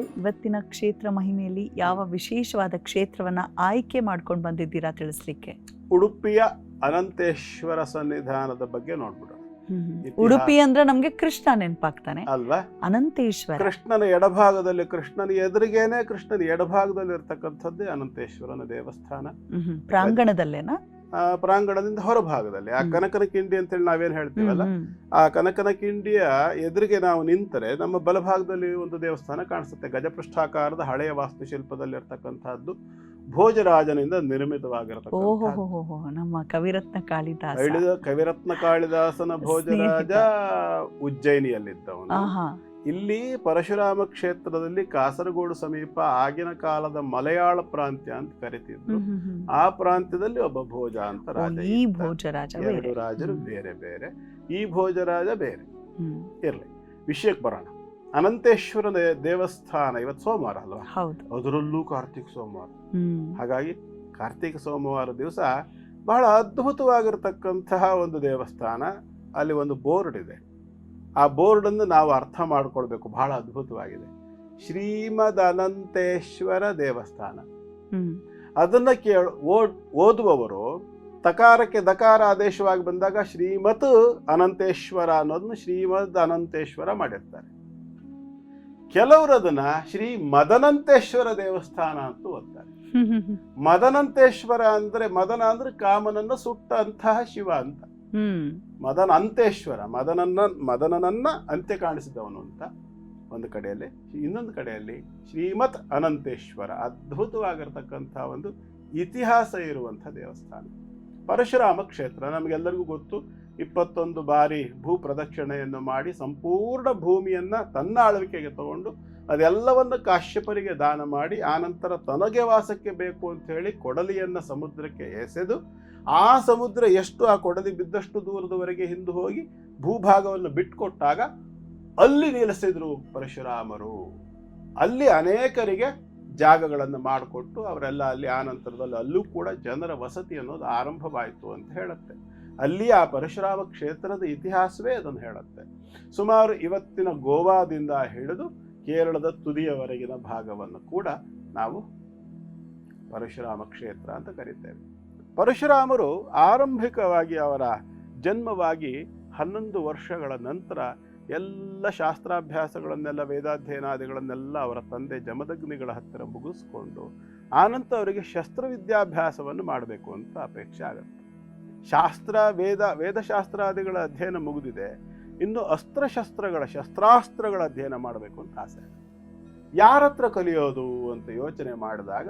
ಇವತ್ತಿನ ಕ್ಷೇತ್ರ ಮಹಿಮೆಯಲ್ಲಿ ಯಾವ ವಿಶೇಷವಾದ ಕ್ಷೇತ್ರವನ್ನ ಆಯ್ಕೆ ಮಾಡ್ಕೊಂಡು ಬಂದಿದ್ದೀರಾ ತಿಳಿಸ್ಲಿಕ್ಕೆ? ಉಡುಪಿಯ ಅನಂತೇಶ್ವರ ಸನ್ನಿಧಾನದ ಬಗ್ಗೆ ನೋಡ್ಬಿಡೋಣ. ಉಡುಪಿ ಅಂದ್ರೆ ನಮ್ಗೆ ಕೃಷ್ಣ ನೆನಪಾಗ್ತಾನೆ. ಅಲ್ವಾ? ಅನಂತೇಶ್ವರ. ಕೃಷ್ಣನ ಎಡಭಾಗದಲ್ಲಿ ಕೃಷ್ಣನ ಎದುರಿಗೇನೆ ಕೃಷ್ಣನ ಎಡಭಾಗದಲ್ಲಿ ಇರ್ತಕ್ಕಂಥದ್ದೇ ಅನಂತೇಶ್ವರನ ದೇವಸ್ಥಾನ. ಪ್ರಾಂಗಣದಲ್ಲೇನಾ? ಪ್ರಾಂಗಣದಿಂದ ಹೊರಭಾಗದಲ್ಲಿ ಆ ಕನಕನ ಕಿಂಡಿ ಅಂತೇಳಿ ನಾವೇನ್ ಹೇಳ್ತೀವಲ್ಲ ಆ ಕನಕನ ಕಿಂಡಿಯ ಎದುರಿಗೆ ನಾವು ನಿಂತರೆ ನಮ್ಮ ಬಲಭಾಗದಲ್ಲಿ ಒಂದು ದೇವಸ್ಥಾನ ಕಾಣಿಸುತ್ತೆ ಗಜಪೃಷ್ಠಾಕಾರದ ಹಳೆಯ ವಾಸ್ತುಶಿಲ್ಪದಲ್ಲಿ ಇರ್ತಕ್ಕಂಥದ್ದು ಭೋಜರಾಜನಿಂದ ನಿರ್ಮಿತವಾಗಿರತಕ್ಕ ನಮ್ಮ ಕವಿರತ್ನ ಕಾಳಿದಾಸ. ಕವಿರತ್ನ ಕಾಳಿದಾಸನ ಭೋಜರಾಜ ಉಜ್ಜಯಿನಿಯಲ್ಲಿದ್ದವನು. ಇಲ್ಲಿ ಪರಶುರಾಮ ಕ್ಷೇತ್ರದಲ್ಲಿ ಕಾಸರಗೋಡು ಸಮೀಪ ಆಗಿನ ಕಾಲದ ಮಲಯಾಳ ಪ್ರಾಂತ್ಯ ಅಂತ ಕರಿತಿದ್ರು. ಆ ಪ್ರಾಂತ್ಯದಲ್ಲಿ ಒಬ್ಬ ಭೋಜ ಅಂತ ರಾಜ ಈ. ಭೋಜರಾಜ ಎರಡು ಬೇರೆ. ರಾಜರು ಬೇರೆ ಬೇರೆ. ಈ ಭೋಜರಾಜ ಬೇರೆ. ಇರಲಿ. ವಿಷಯಕ್ಕೆ ಬರೋಣ. ಅನಂತೇಶ್ವರ ದೇವಸ್ಥಾನ ಇವತ್ತು ಸೋಮವಾರ ಅಲ್ವಾ? ಅದರಲ್ಲೂ ಕಾರ್ತಿಕ ಸೋಮವಾರ. ಹಾಗಾಗಿ ಕಾರ್ತಿಕ ಸೋಮವಾರ ದಿವಸ ಬಹಳ ಅದ್ಭುತವಾಗಿರ್ತಕ್ಕಂತಹ ಒಂದು ದೇವಸ್ಥಾನ. ಅಲ್ಲಿ ಒಂದು ಬೋರ್ಡ್ ಇದೆ. ಆ ಬೋರ್ಡನ್ನು ನಾವು ಅರ್ಥ ಮಾಡ್ಕೊಳ್ಬೇಕು. ಬಹಳ ಅದ್ಭುತವಾಗಿದೆ. ಶ್ರೀಮದ್ ಅನಂತೇಶ್ವರ ದೇವಸ್ಥಾನ ಅದನ್ನು ಕೇಳ ಓದ್ ಓದುವವರು ತಕಾರಕ್ಕೆ ದಕಾರ ಆದೇಶವಾಗಿ ಬಂದಾಗ ಶ್ರೀಮತ್ ಅನಂತೇಶ್ವರ ಅನ್ನೋದನ್ನು ಶ್ರೀಮದ್ ಅನಂತೇಶ್ವರ ಮಾಡಿರ್ತಾರೆ. ಕೆಲವರು ಅದನ್ನ ಶ್ರೀ ಮದನಂತೇಶ್ವರ ದೇವಸ್ಥಾನ ಅಂತ ಓದ್ತಾರೆ. ಮದನಂತೇಶ್ವರ ಅಂದ್ರೆ ಮದನ ಅಂದ್ರೆ ಕಾಮನನ್ನು ಸುಟ್ಟಂತಹ ಶಿವ ಅಂತ. ಮದನ ಅಂತೇಶ್ವರ, ಮದನನ್ನ, ಮದನನನ್ನ ಅಂತ್ಯ ಕಾಣಿಸಿದವನು ಅಂತ ಒಂದು ಕಡೆಯಲ್ಲಿ, ಇನ್ನೊಂದು ಕಡೆಯಲ್ಲಿ ಶ್ರೀಮತ್ ಅನಂತೇಶ್ವರ, ಅದ್ಭುತವಾಗಿರ್ತಕ್ಕಂಥ ಒಂದು ಇತಿಹಾಸ ಇರುವಂಥ ದೇವಸ್ಥಾನ. ಪರಶುರಾಮ ಕ್ಷೇತ್ರ, ನಮಗೆಲ್ಲರಿಗೂ ಗೊತ್ತು, ಇಪ್ಪತ್ತೊಂದು ಬಾರಿ ಭೂ ಪ್ರದಕ್ಷಿಣೆಯನ್ನು ಮಾಡಿ ಸಂಪೂರ್ಣ ಭೂಮಿಯನ್ನ ತನ್ನ ಆಳ್ವಿಕೆಗೆ ತಗೊಂಡು ಅದೆಲ್ಲವನ್ನು ಕಾಶ್ಯಪರಿಗೆ ದಾನ ಮಾಡಿ, ಆನಂತರ ತನಗೆ ವಾಸಕ್ಕೆ ಬೇಕು ಅಂತ ಹೇಳಿ ಕೊಡಲಿಯನ್ನ ಸಮುದ್ರಕ್ಕೆ ಎಸೆದು ಆ ಸಮುದ್ರ ಎಷ್ಟು ಆ ಕೊಡಲಿ ಬಿದ್ದಷ್ಟು ದೂರದವರೆಗೆ ಹಿಂದೆ ಹೋಗಿ ಭೂಭಾಗವನ್ನು ಬಿಟ್ಕೊಟ್ಟಾಗ ಅಲ್ಲಿ ನಿಲ್ಲಿಸಿದ್ರು ಪರಶುರಾಮರು. ಅಲ್ಲಿ ಅನೇಕರಿಗೆ ಜಾಗಗಳನ್ನು ಮಾಡಿಕೊಟ್ಟು ಅವರೆಲ್ಲ ಅಲ್ಲಿ ಆ ನಂತರದಲ್ಲಿ ಅಲ್ಲೂ ಕೂಡ ಜನರ ವಸತಿ ಅನ್ನೋದು ಆರಂಭವಾಯಿತು ಅಂತ ಹೇಳುತ್ತೆ. ಅಲ್ಲಿ ಆ ಪರಶುರಾಮ ಕ್ಷೇತ್ರದ ಇತಿಹಾಸವೇ ಅದನ್ನು ಹೇಳುತ್ತೆ. ಸುಮಾರು ಇವತ್ತಿನ ಗೋವಾದಿಂದ ಹಿಡಿದು ಕೇರಳದ ತುದಿಯವರೆಗಿನ ಭಾಗವನ್ನು ಕೂಡ ನಾವು ಪರಶುರಾಮ ಕ್ಷೇತ್ರ ಅಂತ ಕರಿತೇವೆ. ಪರಶುರಾಮರು ಆರಂಭಿಕವಾಗಿ ಅವರ ಜನ್ಮವಾಗಿ ಹನ್ನೊಂದು ವರ್ಷಗಳ ನಂತರ ಎಲ್ಲ ಶಾಸ್ತ್ರಾಭ್ಯಾಸಗಳನ್ನೆಲ್ಲ ವೇದಾಧ್ಯಯನಾದಿಗಳನ್ನೆಲ್ಲ ಅವರ ತಂದೆ ಜಮದಗ್ನಿಗಳ ಹತ್ತಿರ ಮುಗಿಸ್ಕೊಂಡು ಆನಂತರ ಅವರಿಗೆ ಶಸ್ತ್ರವಿದ್ಯಾಭ್ಯಾಸವನ್ನು ಮಾಡಬೇಕು ಅಂತ ಅಪೇಕ್ಷೆ ಆಗುತ್ತೆ. ಶಾಸ್ತ್ರ, ವೇದ, ವೇದಶಾಸ್ತ್ರಾದಿಗಳ ಅಧ್ಯಯನ ಮುಗಿದಿದೆ. ಇನ್ನು ಅಸ್ತ್ರಶಸ್ತ್ರಗಳ, ಶಸ್ತ್ರಾಸ್ತ್ರಗಳ ಅಧ್ಯಯನ ಮಾಡಬೇಕು ಅಂತ ಆಸೆ ಯಾರತ್ರ ಕಲಿಯೋದು ಅಂತ ಯೋಚನೆ ಮಾಡಿದಾಗ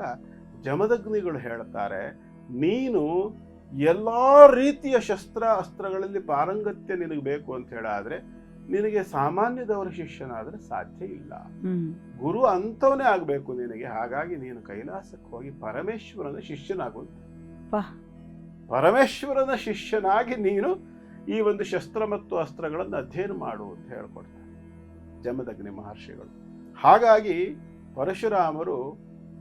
ಜಮದಗ್ನಿಗಳು ಹೇಳ್ತಾರೆ ನೀನು ಎಲ್ಲ ರೀತಿಯ ಶಸ್ತ್ರ ಅಸ್ತ್ರಗಳಲ್ಲಿ ಪಾರಂಗತ್ಯ ನಿನಗೆ ಬೇಕು ಅಂತ ಹೇಳಾದ್ರೆ ನಿನಗೆ ಸಾಮಾನ್ಯದವರ ಶಿಷ್ಯನಾದ್ರೆ ಸಾಧ್ಯ ಇಲ್ಲ. ಗುರು ಅಂಥವನೇ ಆಗಬೇಕು ನಿನಗೆ ಹಾಗಾಗಿ ನೀನು ಕೈಲಾಸಕ್ಕೆ ಹೋಗಿ ಪರಮೇಶ್ವರನ ಶಿಷ್ಯನಾಗುವಂತ. ಪರಮೇಶ್ವರನ ಶಿಷ್ಯನಾಗಿ ನೀನು ಈ ಒಂದು ಶಸ್ತ್ರ ಮತ್ತು ಅಸ್ತ್ರಗಳನ್ನು ಅಧ್ಯಯನ ಮಾಡು ಅಂತ ಹೇಳ್ಕೊಡ್ತಾರೆ ಜಮದಗ್ನಿ ಮಹರ್ಷಿಗಳು. ಹಾಗಾಗಿ ಪರಶುರಾಮರು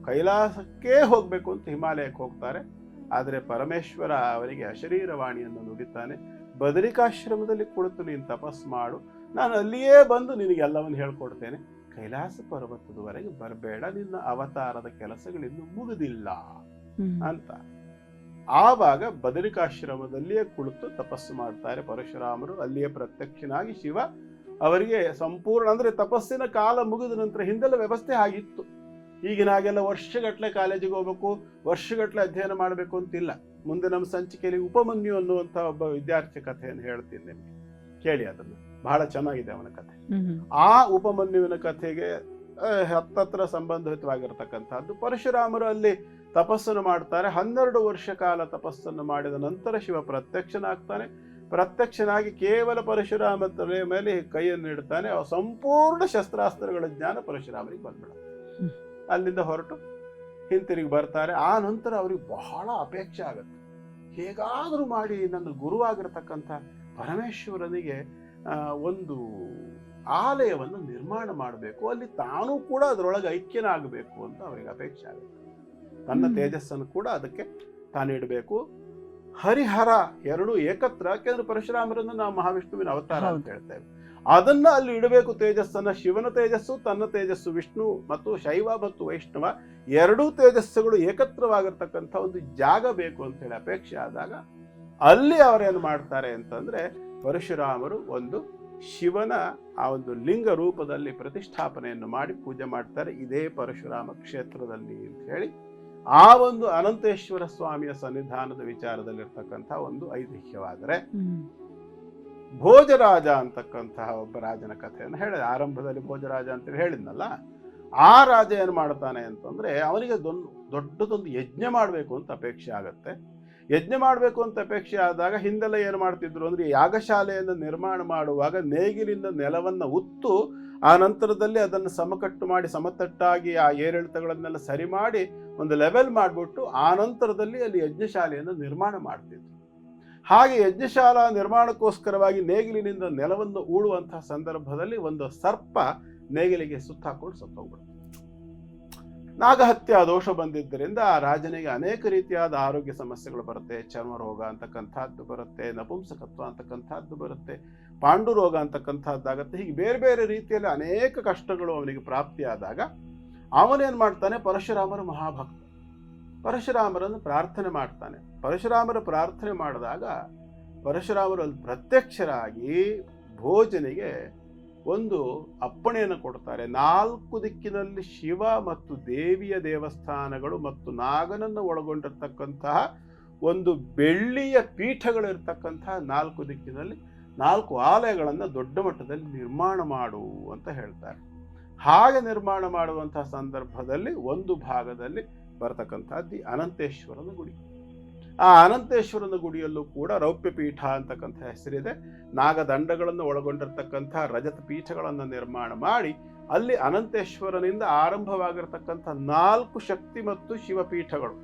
ಕೈಲಾಸಕ್ಕೇ ಹೋಗಬೇಕು ಅಂತ ಹಿಮಾಲಯಕ್ಕೆ ಹೋಗ್ತಾರೆ. ಆದರೆ ಪರಮೇಶ್ವರ ಅವರಿಗೆ ಅಶರೀರವಾಣಿಯನ್ನು ನುಡಿತಾನೆ ಬದರಿಕಾಶ್ರಮದಲ್ಲಿ ಕುಳಿತು ನೀನು ತಪಸ್ ಮಾಡು ನಾನು ಅಲ್ಲಿಯೇ ಬಂದು ನಿನಗೆ ಎಲ್ಲವನ್ನು ಹೇಳ್ಕೊಡ್ತೇನೆ. ಕೈಲಾಸ ಪರ್ವತದವರೆಗೆ ಬರಬೇಡ ನಿನ್ನ ಅವತಾರದ ಕೆಲಸಗಳಿನ್ನೂ ಮುಗಿದಿಲ್ಲ ಅಂತ. ಆವಾಗ ಬದರಿಕಾಶ್ರಮದಲ್ಲಿಯೇ ಕುಳಿತು ತಪಸ್ಸು ಮಾಡ್ತಾರೆ ಪರಶುರಾಮರು. ಅಲ್ಲಿಯೇ ಪ್ರತ್ಯಕ್ಷನಾಗಿ ಶಿವ ಅವರಿಗೆ ಸಂಪೂರ್ಣ ಅಂದ್ರೆ ತಪಸ್ಸಿನ ಕಾಲ ಮುಗಿದ ನಂತರ ಹಿಂದೆಲ್ಲ ವ್ಯವಸ್ಥೆ ಆಗಿತ್ತು. ಈಗಿನ ಹಾಗೆಲ್ಲ ವರ್ಷಗಟ್ಟಲೆ ಕಾಲೇಜಿಗೆ ಹೋಗ್ಬೇಕು ವರ್ಷಗಟ್ಟಲೆ ಅಧ್ಯಯನ ಮಾಡಬೇಕು ಅಂತಿಲ್ಲ. ಮುಂದೆ ನಮ್ಮ ಸಂಚಿಕೆಯಲ್ಲಿ ಉಪಮನ್ಯು ಅನ್ನುವಂಥ ಒಬ್ಬ ವಿದ್ಯಾರ್ಥಿ ಕಥೆಯನ್ನು ಹೇಳ್ತೀನಿ ನಿಮಗೆ. ಕೇಳಿ ಅದನ್ನು. ಬಹಳ ಚೆನ್ನಾಗಿದೆ ಅವನ ಕಥೆ. ಆ ಉಪಮನ್ಯುವಿನ ಕಥೆಗೆ ಹತ್ತತ್ರ ಸಂಬಂಧಿತವಾಗಿರ್ತಕ್ಕಂಥದ್ದು. ಪರಶುರಾಮರು ಅಲ್ಲಿ ತಪಸ್ಸನ್ನು ಮಾಡ್ತಾರೆ. ಹನ್ನೆರಡು ವರ್ಷ ಕಾಲ ತಪಸ್ಸನ್ನು ಮಾಡಿದ ನಂತರ ಶಿವ ಪ್ರತ್ಯಕ್ಷನಾಗ್ತಾನೆ. ಪ್ರತ್ಯಕ್ಷನಾಗಿ ಕೇವಲ ಪರಶುರಾಮ ತಲೆಯ ಮೇಲೆ ಕೈಯನ್ನು ಇಡ್ತಾನೆ. ಸಂಪೂರ್ಣ ಶಸ್ತ್ರಾಸ್ತ್ರಗಳ ಜ್ಞಾನ ಪರಶುರಾಮನಿಗೆ ಬಂದ್ಬಿಡುತ್ತೆ. ಹ್ಮ್. ಅಲ್ಲಿಂದ ಹೊರಟು ಹಿಂತಿರುಗಿ ಬರ್ತಾರೆ. ಆ ನಂತರ ಅವ್ರಿಗೆ ಬಹಳ ಅಪೇಕ್ಷೆ ಆಗುತ್ತೆ. ಹೇಗಾದರೂ ಮಾಡಿ ನನ್ನ ಗುರುವಾಗಿರತಕ್ಕಂಥ ಪರಮೇಶ್ವರನಿಗೆ ಒಂದು ಆಲಯವನ್ನು ನಿರ್ಮಾಣ ಮಾಡಬೇಕು. ಅಲ್ಲಿ ತಾನು ಕೂಡ ಅದರೊಳಗೆ ಐಕ್ಯನಾಗಬೇಕು ಅಂತ ಅವರಿಗೆ ಅಪೇಕ್ಷೆ ಆಗುತ್ತೆ. ತನ್ನ ತೇಜಸ್ಸನ್ನು ಕೂಡ ಅದಕ್ಕೆ ತಾನಿಡಬೇಕು ಹರಿಹರ ಎರಡು ಏಕತ್ರ ಯಾಕೆಂದ್ರೆ ಪರಶುರಾಮರನ್ನು ನಾವು ಮಹಾವಿಷ್ಣುವಿನ ಅವತಾರ ಅಂತ. ಹೇಳ್ತೇವೆ. ಅದನ್ನ ಅಲ್ಲಿ ಇಡಬೇಕು ತೇಜಸ್ಸನ್ನ ಶಿವನ ತೇಜಸ್ಸು ತನ್ನ ತೇಜಸ್ಸು ವಿಷ್ಣು ಮತ್ತು ಶೈವ ಮತ್ತು ವೈಷ್ಣವ ಎರಡೂ ತೇಜಸ್ಸುಗಳು ಏಕತ್ರವಾಗಿರ್ತಕ್ಕಂಥ ಒಂದು ಜಾಗ ಬೇಕು ಅಂತ ಹೇಳಿ ಅಪೇಕ್ಷೆ ಆದಾಗ ಅಲ್ಲಿ ಅವರೇನು ಮಾಡ್ತಾರೆ ಅಂತಂದ್ರೆ ಪರಶುರಾಮರು ಒಂದು ಶಿವನ ಆ ಒಂದು ಲಿಂಗ ರೂಪದಲ್ಲಿ ಪ್ರತಿಷ್ಠಾಪನೆಯನ್ನು ಮಾಡಿ ಪೂಜೆ ಮಾಡ್ತಾರೆ ಇದೇ ಪರಶುರಾಮ ಕ್ಷೇತ್ರದಲ್ಲಿ ಅಂತ ಹೇಳಿ ಆ ಒಂದು ಅನಂತೇಶ್ವರ ಸ್ವಾಮಿಯ ಸನ್ನಿಧಾನದ ವಿಚಾರದಲ್ಲಿರ್ತಕ್ಕಂಥ ಒಂದು ಐತಿಹ್ಯವಾದರೆ. ಭೋಜರಾಜ ಅಂತಕ್ಕಂತಹ ಒಬ್ಬ ರಾಜನ ಕಥೆಯನ್ನು ಹೇಳಿದೆ. ಆರಂಭದಲ್ಲಿ ಭೋಜರಾಜ ಅಂತೇಳಿ ಹೇಳಿದ್ನಲ್ಲ, ಆ ರಾಜ ಏನು ಮಾಡ್ತಾನೆ ಅಂತಂದ್ರೆ ಅವನಿಗೆ ದೊಡ್ಡ ದೊಡ್ಡದೊಂದು ಯಜ್ಞ ಮಾಡಬೇಕು ಅಂತ ಅಪೇಕ್ಷೆ ಆಗತ್ತೆ. ಯಜ್ಞ ಮಾಡಬೇಕು ಅಂತ ಅಪೇಕ್ಷೆ ಆದಾಗ ಹಿಂದೆಲ್ಲ ಏನು ಮಾಡ್ತಿದ್ರು ಅಂದ್ರೆ ಯಾಗಶಾಲೆಯನ್ನು ನಿರ್ಮಾಣ ಮಾಡುವಾಗ ನೇಗಿಲಿಂದ ನೆಲವನ್ನು ಉತ್ತು, ಆ ನಂತರದಲ್ಲಿ ಅದನ್ನು ಸಮಕಟ್ಟು ಮಾಡಿ, ಸಮತಟ್ಟಾಗಿ ಆ ಏರಿಳಿತಗಳನ್ನೆಲ್ಲ ಸರಿ ಮಾಡಿ ಒಂದು ಲೆವೆಲ್ ಮಾಡಿಬಿಟ್ಟು ಆ ನಂತರದಲ್ಲಿ ಅಲ್ಲಿ ಯಜ್ಞಶಾಲೆಯನ್ನು ನಿರ್ಮಾಣ ಮಾಡ್ತಿದ್ರು. ಹಾಗೆ ಯಜ್ಞಶಾಲಾ ನಿರ್ಮಾಣಕ್ಕೋಸ್ಕರವಾಗಿ ನೇಗಿಲಿನಿಂದ ನೆಲವನ್ನು ಊಳುವಂತಹ ಸಂದರ್ಭದಲ್ಲಿ ಒಂದು ಸರ್ಪ ನೇಗಿಲಿಗೆ ಸುತ್ತಾಕೊಂಡು ಸತ್ತೋಗ್ಬಿಡುತ್ತೆ. ನಾಗಹತ್ಯ ದೋಷ ಬಂದಿದ್ದರಿಂದ ಆ ರಾಜನಿಗೆ ಅನೇಕ ರೀತಿಯಾದ ಆರೋಗ್ಯ ಸಮಸ್ಯೆಗಳು ಬರುತ್ತೆ. ಚರ್ಮ ರೋಗ ಅಂತಕ್ಕಂಥದ್ದು ಬರುತ್ತೆ, ನಪುಂಸಕತ್ವ ಅಂತಕ್ಕಂಥದ್ದು ಬರುತ್ತೆ ಪಾಂಡು ರೋಗ ಅಂತಕ್ಕಂಥದ್ದಾಗತ್ತೆ. ಹೀಗೆ ಬೇರೆ ಬೇರೆ ರೀತಿಯಲ್ಲಿ ಅನೇಕ ಕಷ್ಟಗಳು ಅವನಿಗೆ ಪ್ರಾಪ್ತಿಯಾದಾಗ ಅವನೇನು ಮಾಡ್ತಾನೆ? ಪರಶುರಾಮರ ಮಹಾಭಕ್ತ ಪರಶುರಾಮರನ್ನು ಪ್ರಾರ್ಥನೆ ಮಾಡ್ತಾನೆ. ಪರಶುರಾಮರು ಪ್ರಾರ್ಥನೆ ಮಾಡಿದಾಗ ಪರಶುರಾಮರು ಅಲ್ಲಿ ಪ್ರತ್ಯಕ್ಷರಾಗಿ ಭೋಜನೆಗೆ ಒಂದು ಅಪ್ಪಣೆಯನ್ನು ಕೊಡ್ತಾರೆ. ನಾಲ್ಕು ದಿಕ್ಕಿನಲ್ಲಿ ಶಿವ ಮತ್ತು ದೇವಿಯ ದೇವಸ್ಥಾನಗಳು ಮತ್ತು ನಾಗನನ್ನು ಒಳಗೊಂಡಿರ್ತಕ್ಕಂತಹ ಒಂದು ಬೆಳ್ಳಿಯ ಪೀಠಗಳಿರ್ತಕ್ಕಂತಹ ನಾಲ್ಕು ದಿಕ್ಕಿನಲ್ಲಿ ನಾಲ್ಕು ಆಲಯಗಳನ್ನು ದೊಡ್ಡ ಮಟ್ಟದಲ್ಲಿ ನಿರ್ಮಾಣ ಮಾಡು ಅಂತ ಹೇಳ್ತಾರೆ. ಹಾಗೆ ನಿರ್ಮಾಣ ಮಾಡುವಂತಹ ಸಂದರ್ಭದಲ್ಲಿ ಒಂದು ಭಾಗದಲ್ಲಿ ಬರತಕ್ಕಂಥದ್ದು ಅನಂತೇಶ್ವರನ ಗುಡಿ. ಆ ಅನಂತೇಶ್ವರನ ಗುಡಿಯಲ್ಲೂ ಕೂಡ ರೌಪ್ಯ ಪೀಠ ಅಂತಕ್ಕಂಥ ಹೆಸರಿದೆ. ನಾಗದಂಡಗಳನ್ನು ಒಳಗೊಂಡಿರ್ತಕ್ಕಂಥ ರಜತ ಪೀಠಗಳನ್ನು ನಿರ್ಮಾಣ ಮಾಡಿ ಅಲ್ಲಿ ಅನಂತೇಶ್ವರನಿಂದ ಆರಂಭವಾಗಿರ್ತಕ್ಕಂಥ ನಾಲ್ಕು ಶಕ್ತಿ ಮತ್ತು ಶಿವಪೀಠಗಳು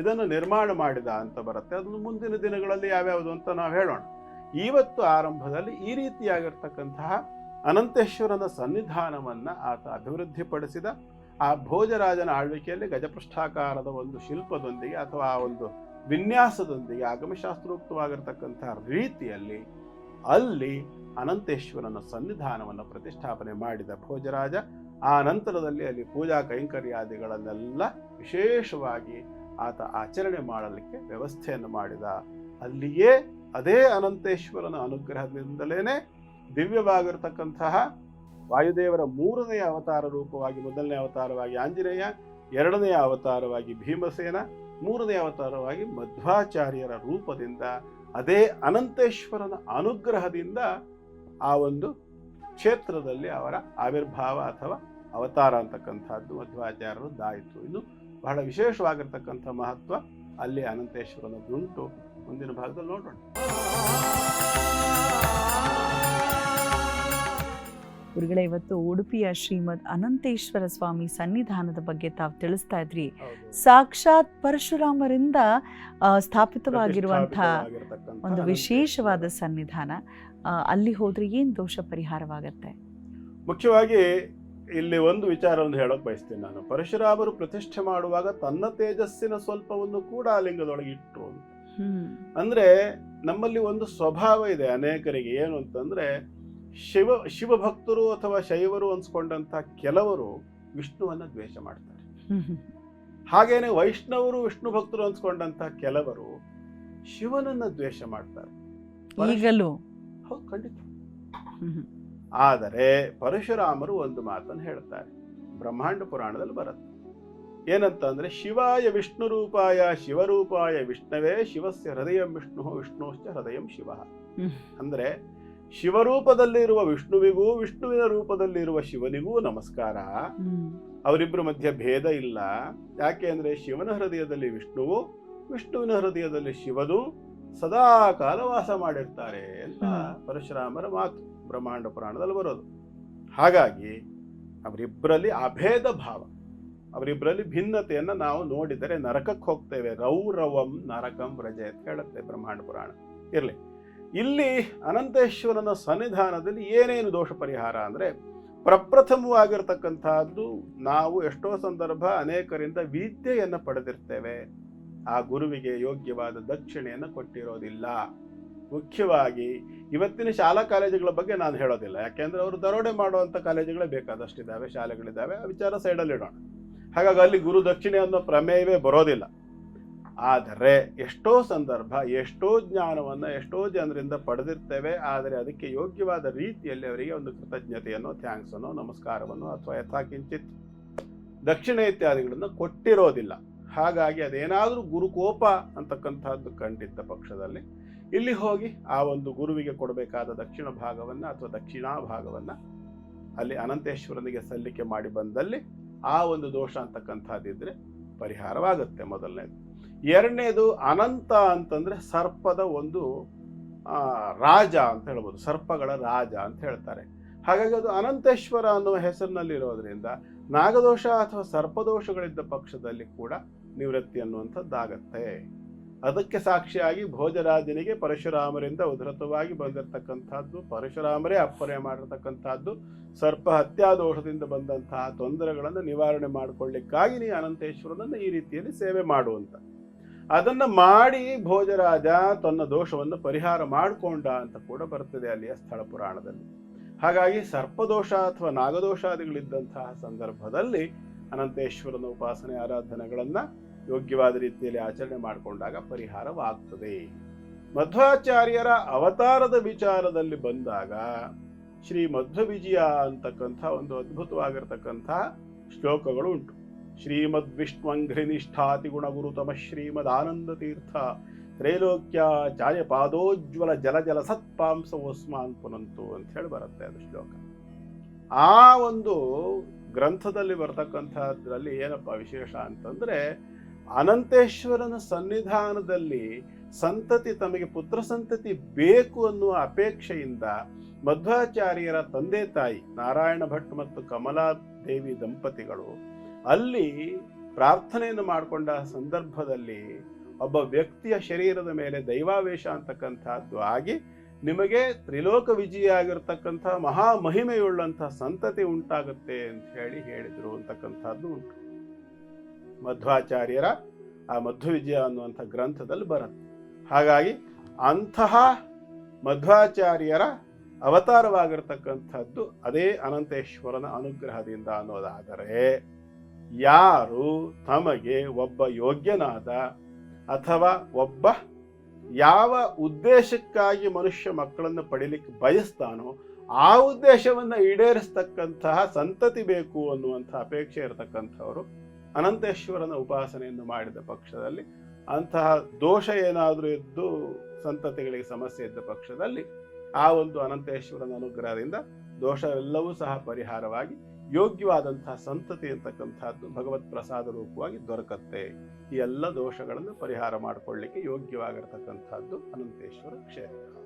ಇದನ್ನು ನಿರ್ಮಾಣ ಮಾಡಿದ ಅಂತ ಬರುತ್ತೆ. ಅದನ್ನು ಮುಂದಿನ ದಿನಗಳಲ್ಲಿ ಯಾವ್ಯಾವುದು ಅಂತ ನಾವು ಹೇಳೋಣ. ಇವತ್ತು ಆರಂಭದಲ್ಲಿ ಈ ರೀತಿಯಾಗಿರ್ತಕ್ಕಂತಹ ಅನಂತೇಶ್ವರನ ಸನ್ನಿಧಾನವನ್ನು ಆತ ಅಭಿವೃದ್ಧಿಪಡಿಸಿದ. ಆ ಭೋಜರಾಜನ ಆಳ್ವಿಕೆಯಲ್ಲಿ ಗಜಪೃಷ್ಠಾಕಾರದ ಒಂದು ಶಿಲ್ಪದೊಂದಿಗೆ ಅಥವಾ ಆ ಒಂದು ವಿನ್ಯಾಸದೊಂದಿಗೆ ಆಗಮಶಾಸ್ತ್ರೋಕ್ತವಾಗಿರ್ತಕ್ಕಂತಹ ರೀತಿಯಲ್ಲಿ ಅಲ್ಲಿ ಅನಂತೇಶ್ವರನ ಸನ್ನಿಧಾನವನ್ನು ಪ್ರತಿಷ್ಠಾಪನೆ ಮಾಡಿದ ಭೋಜರಾಜ, ಆ ನಂತರದಲ್ಲಿ ಅಲ್ಲಿ ಪೂಜಾ ಕೈಂಕರ್ಯಾದಿಗಳನ್ನೆಲ್ಲ ವಿಶೇಷವಾಗಿ ಆತ ಆಚರಣೆ ಮಾಡಲಿಕ್ಕೆ ವ್ಯವಸ್ಥೆಯನ್ನು ಮಾಡಿದ. ಅಲ್ಲಿಯೇ ಅದೇ ಅನಂತೇಶ್ವರನ ಅನುಗ್ರಹದಿಂದಲೇ ದಿವ್ಯವಾಗಿರತಕ್ಕಂತಹ ವಾಯುದೇವರ ಮೂರನೆಯ ಅವತಾರ ರೂಪವಾಗಿ, ಮೊದಲನೇ ಅವತಾರವಾಗಿ ಆಂಜನೇಯ, ಎರಡನೆಯ ಅವತಾರವಾಗಿ ಭೀಮಸೇನ ಮೂರನೇ ಅವತಾರವಾಗಿ ಮಧ್ವಾಚಾರ್ಯರ ರೂಪದಿಂದ, ಅದೇ ಅನಂತೇಶ್ವರನ ಅನುಗ್ರಹದಿಂದ ಆ ಒಂದು ಕ್ಷೇತ್ರದಲ್ಲಿ ಅವರ ಆವಿರ್ಭಾವ ಅಥವಾ ಅವತಾರ ಅಂತಕ್ಕಂಥದ್ದು ಮಧ್ವಾಚಾರ್ಯರು ದಾಯಿತು. ಇದು ಬಹಳ ವಿಶೇಷವಾಗಿರ್ತಕ್ಕಂಥ ಮಹತ್ವ ಅಲ್ಲಿ ಅನಂತೇಶ್ವರನದ್ದುಂಟು. ಮುಂದಿನ ಭಾಗದಲ್ಲಿ ನೋಡೋಣ. ಗುರುಗಳೇ ಇವತ್ತು ಉಡುಪಿಯ ಶ್ರೀಮದ್ ಅನಂತೇಶ್ವರ ಸ್ವಾಮಿ ಸನ್ನಿಧಾನದ ಬಗ್ಗೆ ತಾವು ತಿಳಿಸ್ತಾ ಇದ್ರಿ. ಸಾಕ್ಷಾತ್ ಪರಶುರಾಮರಿಂದ ಸ್ಥಾಪಿತವಾಗಿರುವಂತಹ ಒಂದು. ವಿಶೇಷವಾದ ಸನ್ನಿಧಾನ ಅಲ್ಲಿ ಹೋದ್ರೆ ಏನ್ ದೋಷ ಪರಿಹಾರವಾಗತ್ತೆ? ಮುಖ್ಯವಾಗಿ ಇಲ್ಲಿ ಒಂದು ವಿಚಾರವನ್ನು ಹೇಳೋಕೆ ಬಯಸ್ತೀನಿ ನಾನು. ಪರಶುರಾಮರು ಪ್ರತಿಷ್ಠೆ ಮಾಡುವಾಗ ತನ್ನ ತೇಜಸ್ಸಿನ ಸ್ವಲ್ಪವನ್ನು ಕೂಡ ಆ ಲಿಂಗದೊಳಗೆ ಇಟ್ಟರು ಅಂದ್ರೆ ನಮ್ಮಲ್ಲಿ ಒಂದು ಸ್ವಭಾವ ಇದೆ ಅನೇಕರಿಗೆ. ಏನು ಅಂತಂದ್ರೆ ಶಿವ ಶಿವಭಕ್ತರು ಅಥವಾ ಶೈವರು ಅನ್ಸ್ಕೊಂಡಂತ ಕೆಲವರು ವಿಷ್ಣುವನ್ನ ದ್ವೇಷ ಮಾಡ್ತಾರೆ. ಹಾಗೇನೆ ವೈಷ್ಣವರು ವಿಷ್ಣು ಭಕ್ತರು ಅನ್ಸ್ಕೊಂಡಂತ ಕೆಲವರು ಶಿವನನ್ನ ದ್ವೇಷ ಮಾಡ್ತಾರೆ ಈಗಲೂ ಹೌದು ಖಂಡಿತ. ಆದರೆ ಪರಶುರಾಮರು ಒಂದು ಮಾತನ್ನು ಹೇಳ್ತಾರೆ ಬ್ರಹ್ಮಾಂಡ ಪುರಾಣದಲ್ಲಿ ಬರುತ್ತೆ ಏನಂತಂದ್ರೆ ಶಿವಾಯ ವಿಷ್ಣು ರೂಪಾಯ ಶಿವರೂಪಾಯ ವಿಷ್ಣವೇ ಶಿವಸ್ಯ ಹೃದಯ ವಿಷ್ಣು ವಿಷ್ಣುಶ್ಚ ಹೃದಯ ಶಿವ ಹ್ಮ್. ಶಿವರೂಪದಲ್ಲಿರುವ ವಿಷ್ಣುವಿಗೂ ವಿಷ್ಣುವಿನ ರೂಪದಲ್ಲಿರುವ ಶಿವನಿಗೂ ನಮಸ್ಕಾರ. ಅವರಿಬ್ಬರ ಮಧ್ಯೆ ಭೇದ ಇಲ್ಲ. ಯಾಕೆ ಅಂದರೆ ಶಿವನ ಹೃದಯದಲ್ಲಿ ವಿಷ್ಣುವು ವಿಷ್ಣುವಿನ ಹೃದಯದಲ್ಲಿ ಶಿವನು ಸದಾ ಕಾಲ ವಾಸ ಮಾಡಿರ್ತಾರೆ ಅಂತ. ಪರಶುರಾಮರ ಮಾತು ಬ್ರಹ್ಮಾಂಡ ಪುರಾಣದಲ್ಲಿ ಬರೋದು. ಹಾಗಾಗಿ ಅವರಿಬ್ಬರಲ್ಲಿ ಅಭೇದ ಭಾವ ಅವರಿಬ್ಬರಲ್ಲಿ ಭಿನ್ನತೆಯನ್ನು ನಾವು ನೋಡಿದರೆ ನರಕಕ್ಕೆ ಹೋಗ್ತೇವೆ. ರೌರವಂ ನರಕಂ ರಜೆ ಅಂತ ಹೇಳುತ್ತೆ ಬ್ರಹ್ಮಾಂಡ ಪುರಾಣ. ಇರಲಿ. ಇಲ್ಲಿ ಅನಂತೇಶ್ವರನ ಸನ್ನಿಧಾನದಲ್ಲಿ ಏನೇನು ದೋಷ ಪರಿಹಾರ ಅಂದರೆ ಪ್ರಪ್ರಥಮವಾಗಿರ್ತಕ್ಕಂಥದ್ದು ನಾವು ಎಷ್ಟೋ ಸಂದರ್ಭ ಅನೇಕರಿಂದ ವಿದ್ಯೆಯನ್ನು ಪಡೆದಿರ್ತೇವೆ. ಆ ಗುರುವಿಗೆ ಯೋಗ್ಯವಾದ ದಕ್ಷಿಣೆಯನ್ನು ಕೊಟ್ಟಿರೋದಿಲ್ಲ. ಮುಖ್ಯವಾಗಿ ಇವತ್ತಿನ ಶಾಲಾ ಕಾಲೇಜುಗಳ ಬಗ್ಗೆ ನಾನು ಹೇಳೋದಿಲ್ಲ. ಯಾಕೆಂದರೆ ಅವರು ದರೋಡೆ ಮಾಡುವಂಥ ಕಾಲೇಜುಗಳೇ ಬೇಕಾದಷ್ಟಿದ್ದಾವೆ, ಶಾಲೆಗಳಿದ್ದಾವೆ, ಆ ವಿಚಾರ ಸೈಡಲ್ಲಿಡೋಣ ಹಾಗಾಗಿ ಅಲ್ಲಿ ಗುರು ದಕ್ಷಿಣೆ ಅನ್ನೋ ಪ್ರಮೇಯವೇ ಬರೋದಿಲ್ಲ. ಆದರೆ ಎಷ್ಟೋ ಸಂದರ್ಭ, ಎಷ್ಟೋ ಜ್ಞಾನವನ್ನು, ಎಷ್ಟೋ ಜನರಿಂದ ಪಡೆದಿರ್ತೇವೆ, ಆದರೆ ಅದಕ್ಕೆ ಯೋಗ್ಯವಾದ ರೀತಿಯಲ್ಲಿ ಅವರಿಗೆ ಒಂದು ಕೃತಜ್ಞತೆಯನ್ನು, ಥ್ಯಾಂಕ್ಸನ್ನು, ನಮಸ್ಕಾರವನ್ನು ಅಥವಾ ಯಥಾಕಿಂಚಿತ್ ದಕ್ಷಿಣ ಇತ್ಯಾದಿಗಳನ್ನು ಕೊಟ್ಟಿರೋದಿಲ್ಲ. ಹಾಗಾಗಿ ಅದೇನಾದರೂ ಗುರುಕೋಪ ಅಂತಕ್ಕಂಥದ್ದು ಕಂಡಿದ್ದ ಪಕ್ಷದಲ್ಲಿ, ಇಲ್ಲಿ ಹೋಗಿ ಆ ಒಂದು ಗುರುವಿಗೆ ಕೊಡಬೇಕಾದ ದಕ್ಷಿಣ ಭಾಗವನ್ನು ಅಥವಾ ದಕ್ಷಿಣ ಭಾಗವನ್ನು ಅಲ್ಲಿ ಅನಂತೇಶ್ವರನಿಗೆ ಸಲ್ಲಿಕೆ ಮಾಡಿ ಬಂದಲ್ಲಿ ಆ ಒಂದು ದೋಷ ಅಂತಕ್ಕಂಥದ್ದಿದ್ರೆ ಪರಿಹಾರವಾಗುತ್ತೆ ಮೊದಲನೇದು. ಎರಡನೇದು ಅನಂತ ಅಂತಂದ್ರೆ ಸರ್ಪದ ಒಂದು ರಾಜ ಅಂತ ಹೇಳ್ಬೋದು. ಸರ್ಪಗಳ ರಾಜ ಅಂತ ಹೇಳ್ತಾರೆ. ಹಾಗಾಗಿ ಅದು ಅನಂತೇಶ್ವರ ಅನ್ನುವ ಹೆಸರಿನಲ್ಲಿರೋದ್ರಿಂದ ನಾಗದೋಷ ಅಥವಾ ಸರ್ಪದೋಷಗಳಿದ್ದ ಪಕ್ಷದಲ್ಲಿ ಕೂಡ ನಿವೃತ್ತಿ ಅನ್ನುವಂಥದ್ದಾಗತ್ತೆ. ಅದಕ್ಕೆ ಸಾಕ್ಷಿಯಾಗಿ ಭೋಜರಾಜನಿಗೆ ಪರಶುರಾಮರಿಂದ ಉದ್ರತವಾಗಿ ಬಂದಿರತಕ್ಕಂಥದ್ದು, ಪರಶುರಾಮರೇ ಅಪ್ಪಣೆ ಮಾಡಿರ್ತಕ್ಕಂಥದ್ದು, ಸರ್ಪ ಹತ್ಯಾದೋಷದಿಂದ ಬಂದಂತಹ ತೊಂದರೆಗಳನ್ನು ನಿವಾರಣೆ ಮಾಡಿಕೊಳ್ಳಿಕ್ಕಾಗಿ ನೀ ಅನಂತೇಶ್ವರನನ್ನು ಈ ರೀತಿಯಲ್ಲಿ ಸೇವೆ ಮಾಡುವಂತ ಅದನ್ನ ಮಾಡಿ ಭೋಜರಾಜ ತನ್ನ ದೋಷವನ್ನು ಪರಿಹಾರ ಮಾಡಿಕೊಂಡ ಅಂತ ಕೂಡ ಬರ್ತದೆ ಅಲ್ಲಿಯ ಸ್ಥಳ ಪುರಾಣದಲ್ಲಿ. ಹಾಗಾಗಿ ಸರ್ಪದೋಷ ಅಥವಾ ನಾಗದೋಷಾದಿಗಳಿದ್ದಂತಹ ಸಂದರ್ಭದಲ್ಲಿ ಅನಂತೇಶ್ವರನ ಉಪಾಸನೆ ಆರಾಧನೆಗಳನ್ನ ಯೋಗ್ಯವಾದ ರೀತಿಯಲ್ಲಿ ಆಚರಣೆ ಮಾಡಿಕೊಂಡಾಗ ಪರಿಹಾರವಾಗ್ತದೆ. ಮಧ್ವಾಚಾರ್ಯರ ಅವತಾರದ ವಿಚಾರದಲ್ಲಿ ಬಂದಾಗ ಶ್ರೀ ಮಧ್ವ ವಿಜಯ ಅಂತಕ್ಕಂಥ ಒಂದು ಅದ್ಭುತವಾಗಿರತಕ್ಕಂತಹ ಶ್ಲೋಕಗಳು ಉಂಟು. ಶ್ರೀಮದ್ ವಿಷ್ಣುಂಘ್ರಿ ನಿಷ್ಠಾತಿ ಗುಣಗುರುತಮ ಶ್ರೀಮದ್ ಆನಂದ ತೀರ್ಥ ತ್ರೈಲೋಕ್ಯ ಜಾಯ ಪಾದೋಜ್ವಲ ಜಲ ಜಲ ಸತ್ಪಾಂಸ ಓಸ್ಮಾನ್ ಪುನಂತು ಅಂತ ಹೇಳಿ ಬರುತ್ತೆ ಅದು ಶ್ಲೋಕ. ಆ ಒಂದು ಗ್ರಂಥದಲ್ಲಿ ಬರ್ತಕ್ಕಂಥದ್ರಲ್ಲಿ ಏನಪ್ಪ ವಿಶೇಷ ಅಂತಂದ್ರೆ, ಅನಂತೇಶ್ವರನ ಸನ್ನಿಧಾನದಲ್ಲಿ ಸಂತತಿ ತಮಗೆ ಪುತ್ರ ಸಂತತಿ ಬೇಕು ಅನ್ನುವ ಅಪೇಕ್ಷೆಯಿಂದ ಮಧ್ವಾಚಾರ್ಯರ ತಂದೆ ತಾಯಿ ನಾರಾಯಣ ಭಟ್ ಮತ್ತು ಕಮಲಾ ದೇವಿ ದಂಪತಿಗಳು ಅಲ್ಲಿ ಪ್ರಾರ್ಥನೆಯನ್ನು ಮಾಡಿಕೊಂಡ ಸಂದರ್ಭದಲ್ಲಿ ಒಬ್ಬ ವ್ಯಕ್ತಿಯ ಶರೀರದ ಮೇಲೆ ದೈವಾವೇಶ ಅಂತಕ್ಕಂಥದ್ದು ಆಗಿ ನಿಮಗೆ ತ್ರಿಲೋಕ ವಿಜಯ ಆಗಿರ್ತಕ್ಕಂಥ ಮಹಾ ಮಹಿಮೆಯುಳ್ಳಂತಹ ಸಂತತಿ ಉಂಟಾಗುತ್ತೆ ಅಂತ ಹೇಳಿ ಹೇಳಿದ್ರು ಅಂತಕ್ಕಂಥದ್ದು ಉಂಟು. ಮಧ್ವಾಚಾರ್ಯರ ಆ ಮಧ್ವ ವಿಜಯ ಅನ್ನುವಂಥ ಗ್ರಂಥದಲ್ಲಿ ಬರುತ್ತೆ. ಹಾಗಾಗಿ ಅಂತಹ ಮಧ್ವಾಚಾರ್ಯರ ಅವತಾರವಾಗಿರ್ತಕ್ಕಂಥದ್ದು ಅದೇ ಅನಂತೇಶ್ವರನ ಅನುಗ್ರಹದಿಂದ ಅನ್ನೋದಾದರೆ ಯಾರು ತಮಗೆ ಒಬ್ಬ ಯೋಗ್ಯನಾದ ಅಥವಾ ಒಬ್ಬ ಯಾವ ಉದ್ದೇಶಕ್ಕಾಗಿ ಮನುಷ್ಯ ಮಕ್ಕಳನ್ನು ಪಡಿಲಿಕ್ಕೆ ಬಯಸ್ತಾನೋ ಆ ಉದ್ದೇಶವನ್ನು ಈಡೇರಿಸ್ತಕ್ಕಂತಹ ಸಂತತಿ ಬೇಕು ಅನ್ನುವಂಥ ಅಪೇಕ್ಷೆ ಇರತಕ್ಕಂಥವರು ಅನಂತೇಶ್ವರನ ಉಪಾಸನೆಯನ್ನು ಮಾಡಿದ ಪಕ್ಷದಲ್ಲಿ, ಅಂತಹ ದೋಷ ಏನಾದರೂ ಇದ್ದು ಸಂತತಿಗಳಿಗೆ ಸಮಸ್ಯೆ ಇದ್ದ ಪಕ್ಷದಲ್ಲಿ ಆ ಒಂದು ಅನಂತೇಶ್ವರನ ಅನುಗ್ರಹದಿಂದ ದೋಷವೆಲ್ಲವೂ ಸಹ ಪರಿಹಾರವಾಗಿ ಯೋಗ್ಯವಾದಂತಹ ಸಂತತಿ ಅಂತಕ್ಕಂಥದ್ದು ಭಗವತ್ ಪ್ರಸಾದ ರೂಪವಾಗಿ ದೊರಕತ್ತೆ. ಈ ಎಲ್ಲ ದೋಷಗಳನ್ನು ಪರಿಹಾರ ಮಾಡಿಕೊಳ್ಳಿಕ್ಕೆ ಯೋಗ್ಯವಾಗಿರ್ತಕ್ಕಂಥದ್ದು ಅನಂತೇಶ್ವರ ಕ್ಷೇತ್ರ.